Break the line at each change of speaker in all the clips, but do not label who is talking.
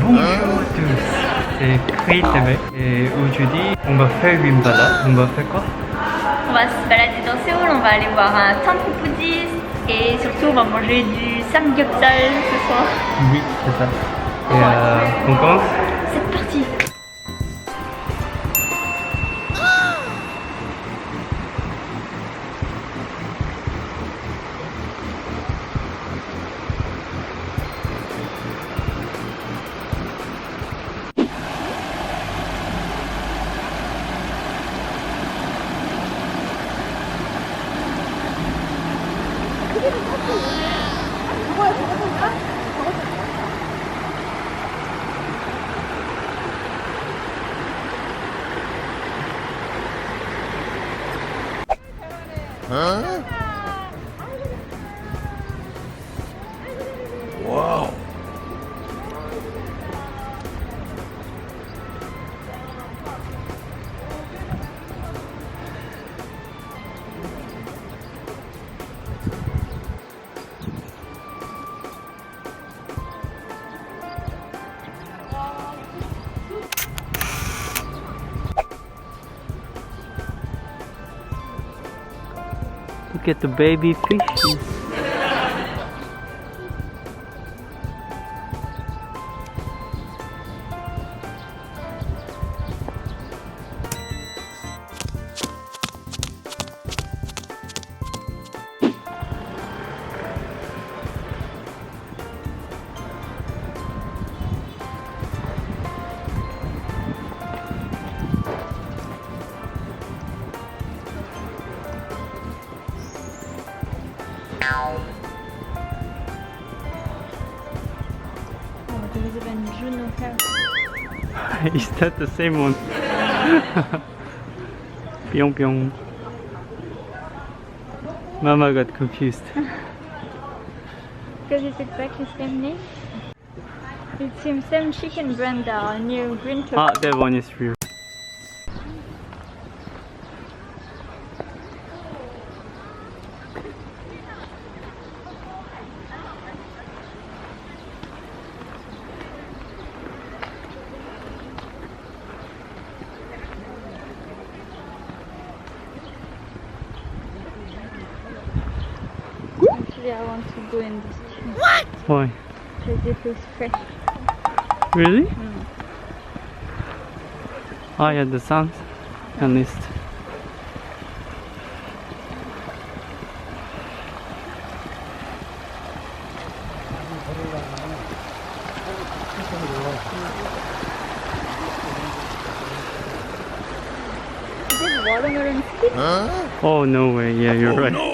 tous. C'est Creative. Et aujourd'hui, on va faire une balade. On va faire quoi?
On va se balader dans Séoul, on va aller voir un temple bouddhiste et surtout on va manger du samgyeopsal ce soir.
Oui, c'est ça. Et euh, on commence?
C'est parti 그거야 저거 보니까 저거 보니까 Huh?
Look at the baby fishes.
Oh, there is even Juno here.
Is that the same one? Pyong pyong. Mama got confused.
Because it's exactly the same name. It's same, same chicken brand uh, near Green Top.
Ah, that one is real.
Actually, I want to go in this tree
Why?
because it looks fresh.
Really? Ah, yeah, the sun At least.
Is it watermelon stick?
Oh, no way. Yeah, you're right.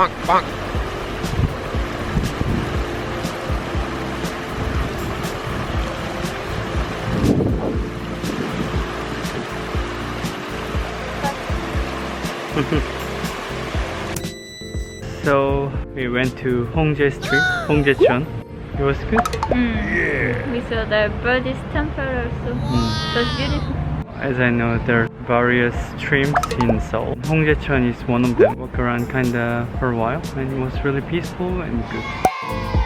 So we went to Hongjae Street, Hongjaecheon. It was good.
Mm. We saw the Buddhist temple also.
Mm.
It was beautiful.
As I know, there are various streams in Seoul. Hongjaecheon is one of them. Walk around kinda for a while, and it was really peaceful and good.